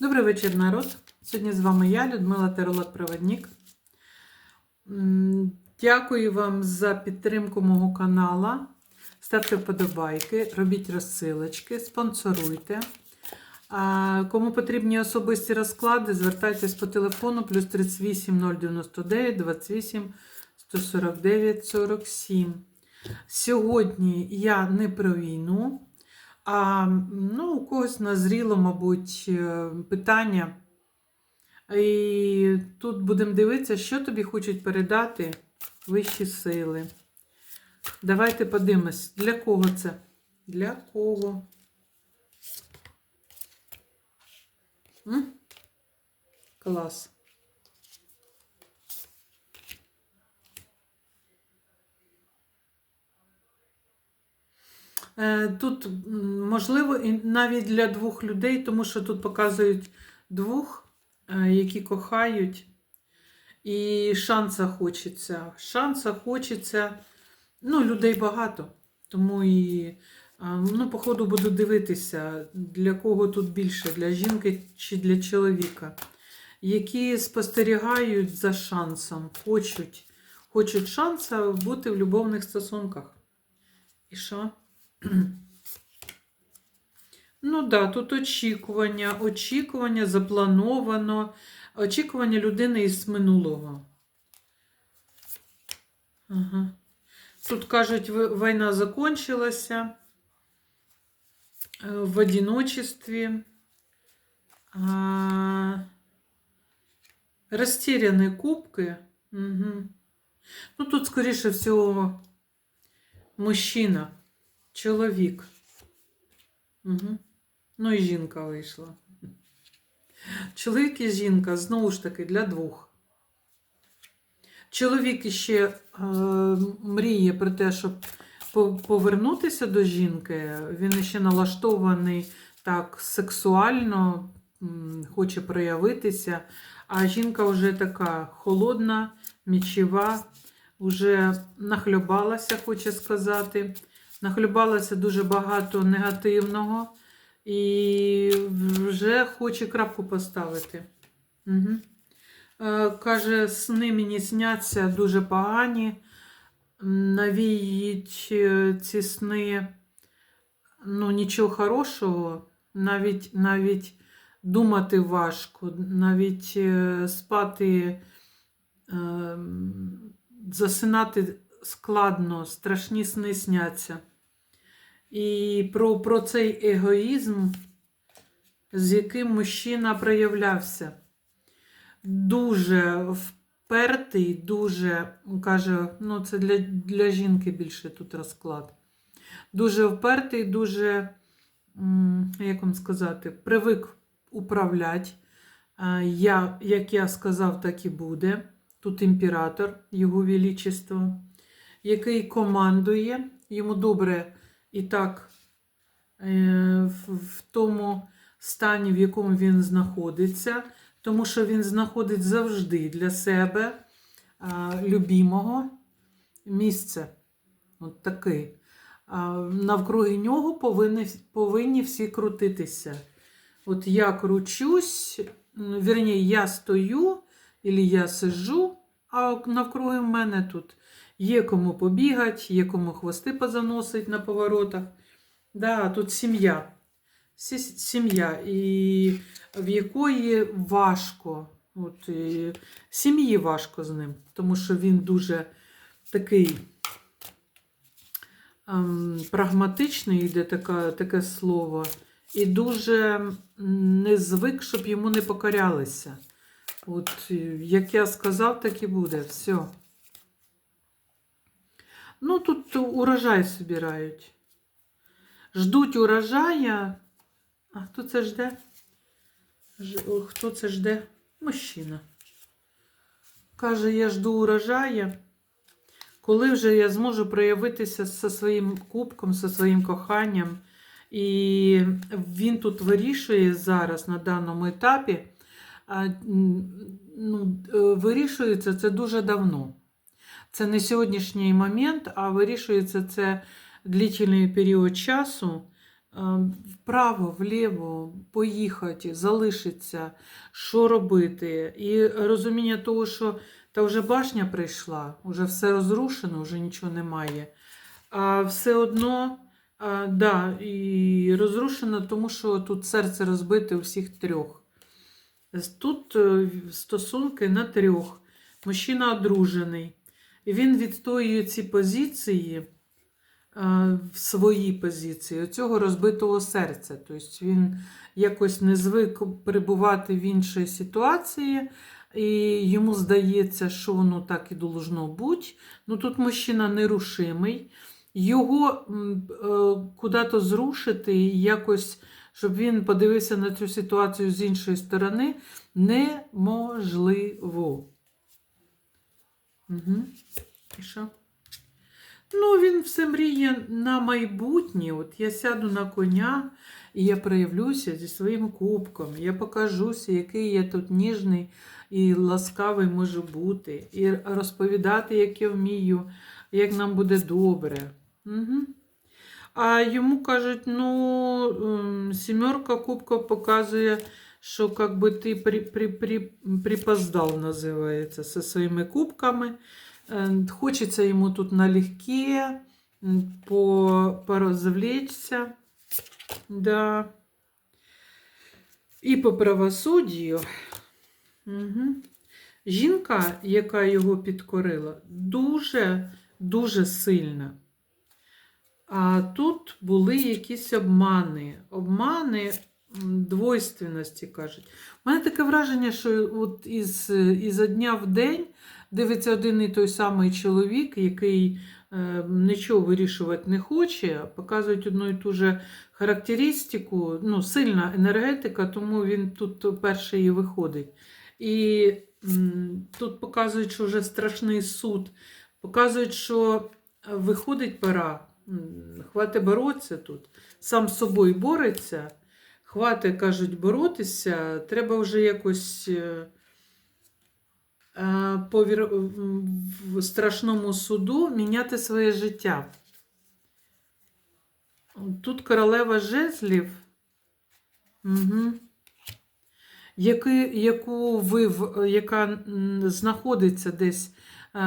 Добрий вечір, народ. Сьогодні з вами я, Людмила Теролог Проводник. Дякую вам за підтримку мого канала. Ставте вподобайки, робіть розсилочки, спонсоруйте. А, Кому потрібні особисті розклади, звертайтесь по телефону плюс 38 099 28 149 47. Сьогодні я не про війну. А ну, у когось назріло, мабуть, е, питання. І тут будемо дивитися, що тобі хочуть передати вищі сили. Давайте подивимось, для кого це? Для кого? М? Клас. Тут можливо і навіть для двох людей, тому що тут показують двох, е, які кохають, і шанса хочеться. Шанса хочеться. Ну, людей багато. Тому і, е, ну, походу, буду дивитися, для кого тут більше, для жінки чи для чоловіка, які спостерігають за шансом, хочуть, хочуть шанса бути в любовних стосунках. І що? Ну так, да, тут очікування, очікування заплановано, очікування людини із минулого. Ага. Тут кажуть, війна закончилася е, в одиночестві. А, Розтеряні кубки. Угу. Ну, тут, скоріше всього, мужчина. Чоловік. Угу. Ну і жінка вийшла. Чоловік і жінка, знову ж таки, для двох. Чоловік іще е, мріє про те, щоб повернутися до жінки. Він ще налаштований так сексуально, хоче проявитися. А жінка вже така холодна, мічева, вже нахльобалася, хоче сказати. Нахлюбалася дуже багато негативного і вже хоче крапку поставити. Угу. Е, каже, сни мені сняться дуже погані. Навіють е, ці сни ну, нічого хорошого, навіть, навіть думати важко, навіть е, спати, е, засинати складно, страшні сни сняться. І про, про цей егоїзм, з яким мужчина проявлявся. Дуже впертий, дуже, каже, ну це для, для жінки більше тут розклад. Дуже впертий, дуже, як вам сказати, привик управляти. Я, як я сказав, так і буде. Тут імператор, його величество, який командує, йому добре і так е, в, тому стані, в якому він знаходиться, тому що він знаходить завжди для себе любімого місце. От такий. Навкруги нього повинні, повинні всі крутитися. От я кручусь, м, вірні, я стою, або я сиджу, а навкруги мене тут є кому побігати, є кому хвости позаносить на поворотах. Да, тут сім'я. Сім'я, і в якої важко. От, і сім'ї важко з ним, тому що він дуже такий ем, прагматичний, йде така, таке слово, і дуже не звик, щоб йому не покорялися. От, е, як я сказав, так і буде. Все. Ну, тут урожай збирають. Ждуть урожая. А хто це жде? Хто це жде? Мужчина. Каже, я жду урожая. Коли вже я зможу проявитися зі своїм кубком, зі своїм коханням. І він тут вирішує зараз на даному етапі. Ну, е, вирішується це дуже давно. Це не сьогоднішній момент, а вирішується це длительний період часу. вправо, вліво, поїхати, залишитися, що робити. І розуміння того, що та вже башня прийшла, вже все розрушено, вже нічого немає. А все одно, а, да, і розрушено, тому що тут серце розбите у всіх трьох. Тут е, стосунки на трьох. Мужчина одружений. Він відстоює ці позиції е, в своїй позиції оцього розбитого серця. Тобто він якось не звик перебувати в іншій ситуації, і йому здається, що воно так і должно бути. Ну тут мужчина нерушимий. Його е, куди-то зрушити якось, щоб він подивився на цю ситуацію з іншої сторони, неможливо. Угу. І що? Ну, він все мріє на майбутнє. От я сяду на коня і я проявлюся зі своїм кубком. Я покажуся, який я тут ніжний і ласкавий можу бути. І розповідати, як я вмію, як нам буде добре. Угу. А йому кажуть, ну, ем, сімерка кубків показує, що как би ти при, при, при, припоздав, називається, зі своїми кубками. Е, Хочеться йому тут налегке, по, порозвлечься. Да. І по правосуддю. Угу. Жінка, яка його підкорила, дуже, дуже сильна. А тут були якісь обмани. Обмани двойственності, кажуть. У мене таке враження, що от із, із дня в день дивиться один і той самий чоловік, який е, нічого вирішувати не хоче, показують одну і ту же характеристику, ну, сильна енергетика, тому він тут перший і виходить. І м, тут показують, що вже страшний суд. Показують, що виходить пора. М, Хвати боротися тут. Сам з собою бореться. Хвати, кажуть, боротися. Треба вже якось е, е, по страшному суду міняти своє життя. Тут королева жезлів. Угу. Яки, яку ви, яка знаходиться десь е,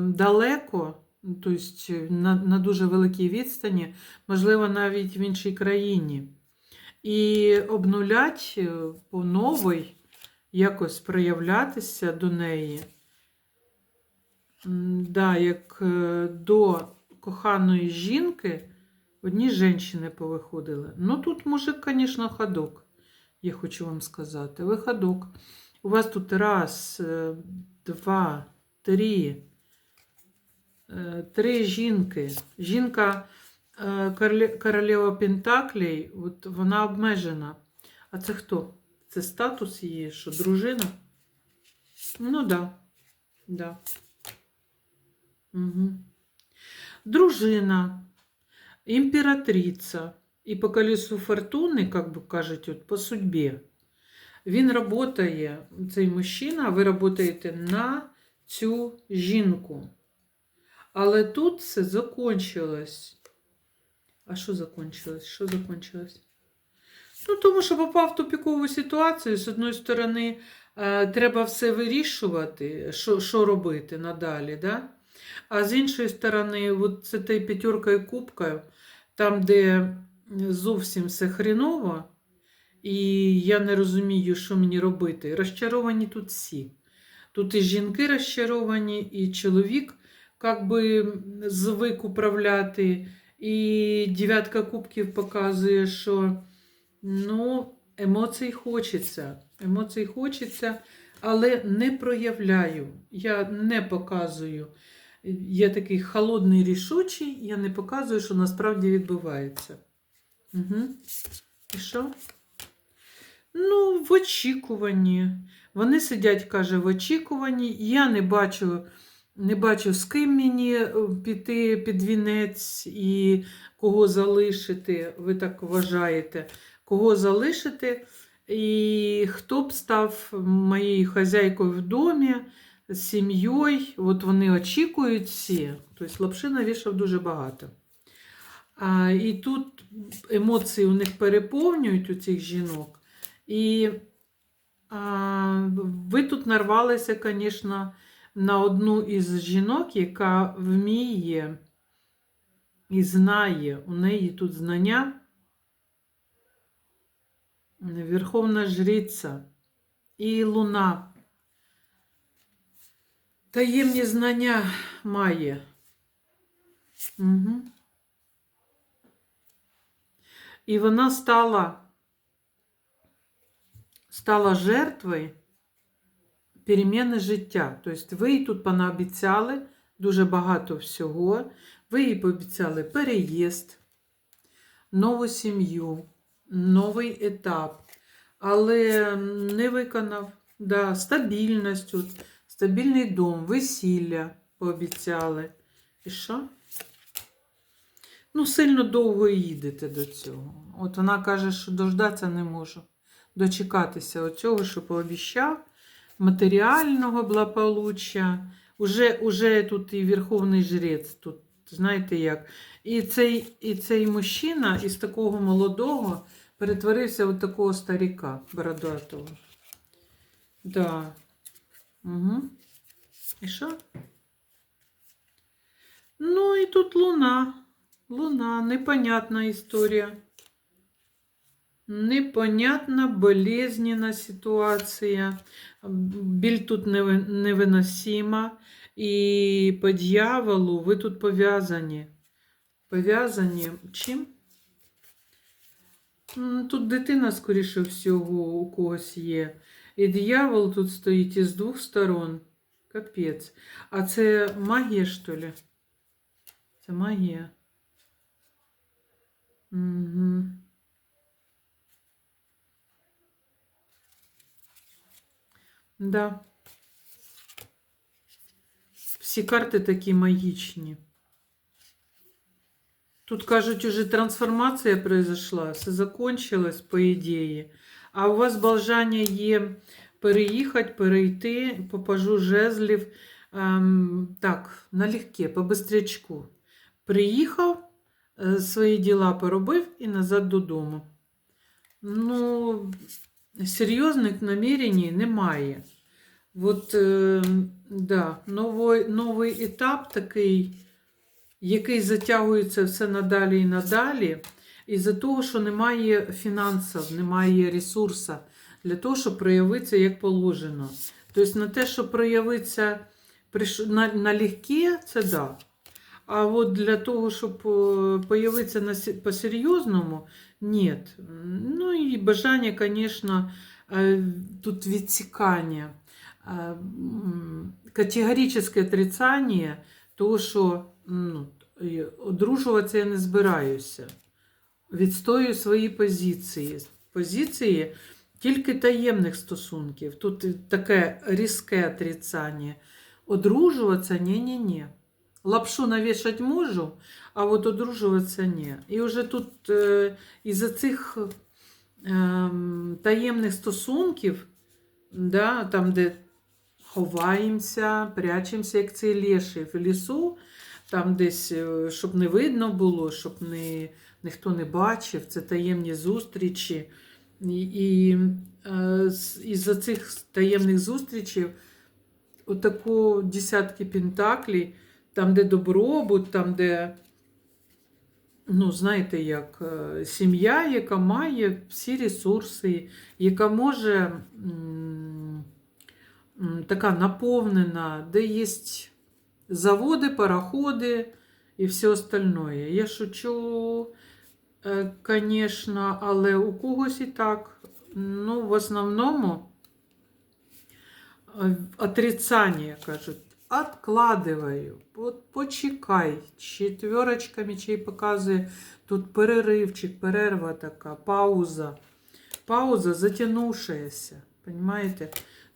далеко, тобто на, на дуже великій відстані, можливо, навіть в іншій країні. І обнулять е, по новій, якось проявлятися до неї. Да, як е, до коханої жінки одні жінки повиходили. Ну, тут мужик, звісно, ходок, я хочу вам сказати. Ви ходок. У вас тут раз, е, два, три. Три жінки. Жінка королева Пентаклей, от вона обмежена. А це хто? Це статус її, що дружина? Ну так. Да. Да. Угу. Дружина, імператриця. І по колесу фортуни, як би кажуть, от, по судьбі. Він працює, цей мужчина, ви працюєте на цю жінку. Але тут все закончилось. А що закончилось? Що закончилось? Ну, тому що попав в тупікову ситуацію. З одної сторони, е, треба все вирішувати, що, що робити надалі. Да? А з іншої сторони, от це та п'ятерка і кубка, там, де зовсім все хріново, і я не розумію, що мені робити. Розчаровані тут всі. Тут і жінки розчаровані, і чоловік як би звик управляти. І дев'ятка кубків показує, що ну, емоцій хочеться. Емоцій хочеться, але не проявляю. Я не показую. Я такий холодний рішучий, я не показую, що насправді відбувається. Угу. І що? Ну, в очікуванні. Вони сидять, каже, в очікуванні. Я не бачу, не бачу, з ким мені е, піти під вінець і кого залишити. Ви так вважаєте, кого залишити, і хто б став моєю хазяйкою в домі, з сім'єю. От вони очікують всі. Тобто лапшина вішав дуже багато. А, і тут емоції у них переповнюють у цих жінок. І а, ви тут нарвалися, звісно, на одну із жінок, яка вміє і знає, у неї тут знання. Верховна жриця і луна. Таємні знання має. Угу. І вона стала, стала жертвою переміни життя. Тобто ви їй тут понаобіцяли дуже багато всього. Ви їй пообіцяли переїзд, нову сім'ю, новий етап, але не виконав да, стабільність, тут, стабільний дом, весілля пообіцяли. І що? Ну, сильно довго їдете до цього. От вона каже, що дождатися не можу. Дочекатися оцього, що пообіцяв, матеріального благополуччя. Уже, уже тут і Верховний Жрець, тут, знаєте як. І цей, і цей мужчина із такого молодого перетворився в такого старіка бородатого. Да. Угу. І що? Ну, і тут луна. Луна, непонятна історія. Непонятна, болезненна ситуація. Біль тут неви- невиносима. І по дьяволу ви тут пов'язані. Пов'язані чим? Тут дитина, скоріше всього, у когось є. І диявол тут стоїть із двох сторон. Капець. А це магія, що ли? Це магія. Угу. Да. Всі карти такі магічні. Тут кажуть, уже трансформація произошла, все закончилось, по ідеї. А у вас бажання є переїхати, перейти, попажу жезлів. Ем, так, налегке, по бистрячку. Приїхав, е, свої діла поробив і назад додому. Ну, серйозних намірень немає. От, е, да, новий, новий етап такий, який затягується все надалі і надалі, із-за того, що немає фінансів, немає ресурсу для того, щоб проявитися як положено. Тобто на те, щоб проявитися на, на легке, це да. А от для того, щоб е, появитися на, по-серйозному, ні. Ну і бажання, звісно, е, тут відсікання. Е, м, Категоричне отрицання того, що ну, одружуватися я не збираюся. Відстоюю свої позиції. Позиції тільки таємних стосунків. Тут таке різке отрицання. Одружуватися ні-ні-ні. Лапшу навішати можу, а от одружуватися ні. І вже тут е, із-за цих е, таємних стосунків, да, там, де ховаємося, прячемося, як цей леший в лісу, там десь, е, щоб не видно було, щоб не, ніхто не бачив, це таємні зустрічі. І, і е, з- із-за цих таємних зустрічей отако десятки пентаклей, там, де добробут, там, де, ну, знаєте, як е, сім'я, яка має всі ресурси, яка може така наповнена, де є заводи, пароходи і все остальное. Я шучу, звісно, але у когось і так. Ну, в основному е, отрицание, кажуть. Откладываю. От почекай. Четверочка мечей показує. Тут переривчик, перерва така, пауза. Пауза затягнувшаяся. Понимаєте?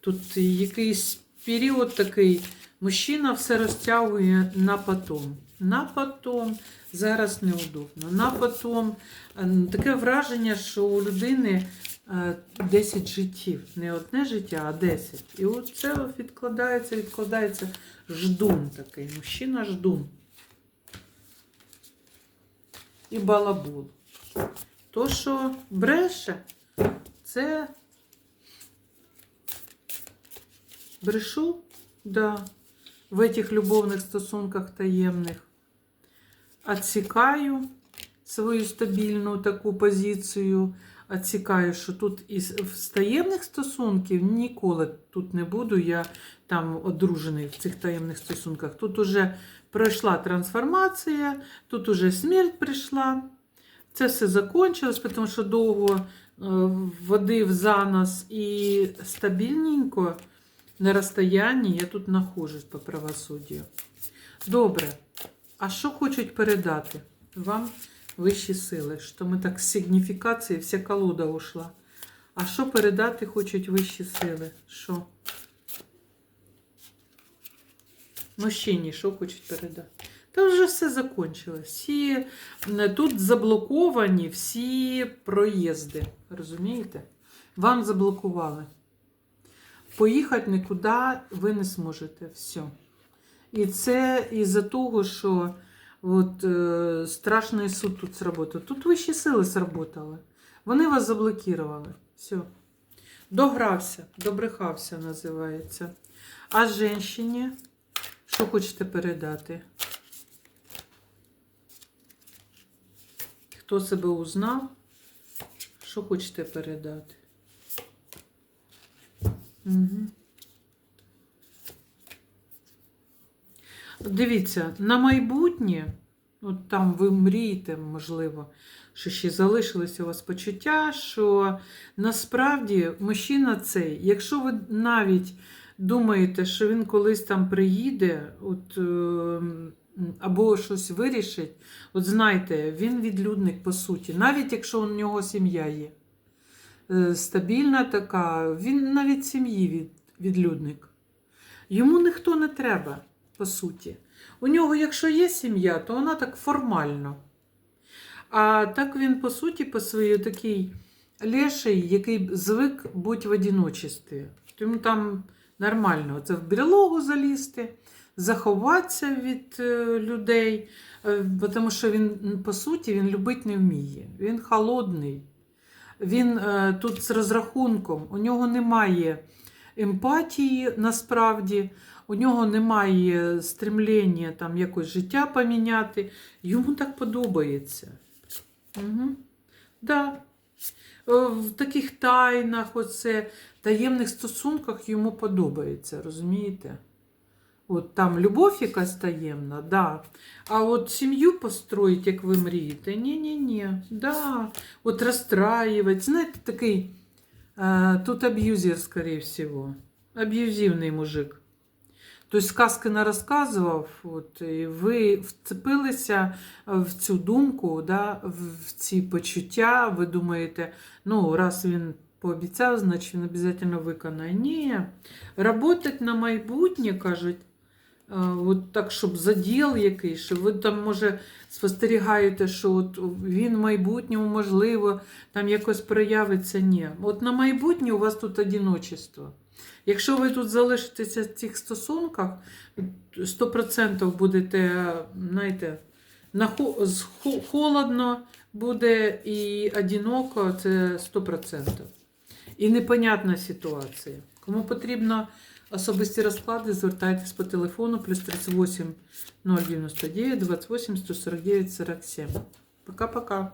Тут якийсь період такий. Мужчина все розтягує на потом. На потом. Зараз неудобно. На потом. Ем, Таке враження, що у людини е, 10 життів. Не одне життя, а 10. І от це відкладається, відкладається. Ждун такий. Мужчина ждун. і балабол. То, що бреше, це брешу, да, в этих любовних стосунках таємних. Отсікаю свою стабільну таку позицію. Отсікаю, що тут із з таємних стосунків ніколи тут не буду. Я там одружений в цих таємних стосунках. Тут уже пройшла трансформація, тут уже смерть прийшла. Це все закончилось, тому що довго е, водив за нас і стабільненько на розстоянні я тут нахожусь по правосуддю. Добре. А що хочуть передати вам вищі сили? Що ми так з сигніфікації, вся колода ушла. А що передати хочуть вищі сили? Що? Мужчині, що хочуть передати? Та вже все закончилось. Всі, тут заблоковані всі проїзди. Розумієте? Вам заблокували. Поїхати нікуди ви не зможете. Все. І це із-за того, що от, е, страшний суд тут сработав. Тут вищі сили сработали. Вони вас заблокували. Все. Догрався, добрехався, називається. А жінщині, що хочете передати? Хто себе узнав? Що хочете передати? Угу. Дивіться, на майбутнє, от там ви мрієте, можливо, що ще залишилися у вас почуття, що насправді мужчина цей, якщо ви навіть думаєте, що він колись там приїде, от, е, або щось вирішить, от знайте, він відлюдник по суті, навіть якщо у нього сім'я є. Е, Стабільна така, він навіть сім'ї від, відлюдник. Йому ніхто не треба, по суті. У нього, якщо є сім'я, то вона так формально. А так він, по суті, по своїй такий леший, який звик бути в одиночестві. Тому там нормально це в брелогу залізти, заховатися від е, людей, е, тому що він, по суті, він любить не вміє. Він холодний. Він е, тут з розрахунком, у нього немає емпатії насправді, у нього немає стремлення там якось життя поміняти. Йому так подобається. Угу. Да. Е, В таких тайнах, оце, таємних стосунках йому подобається, розумієте? От там любов якась таємна, да. А от сім'ю построїть, як ви мрієте, ні-ні-ні, да. От розстраювати. Знаєте, такий е, тут аб'юзер, скорее всего. Аб'юзивний мужик. Тобто сказки не розказував, от, і ви вцепилися в цю думку, да, в ці почуття. Ви думаєте, ну, раз він пообіцяв, значить він обов'язково виконає. Ні, работать на майбутнє, кажуть, от так, щоб заділ якийсь, що ви там, може, спостерігаєте, що от він в майбутньому, можливо, там якось проявиться. Ні. От на майбутнє у вас тут одиночество. Якщо ви тут залишитеся в цих стосунках, 100% будете, знаєте, на холодно буде і одиноко, це 100%. І непонятна ситуація. Кому потрібно особисті розклади, звертайтесь по телефону плюс 38 099 28 149 47. Пока-пока.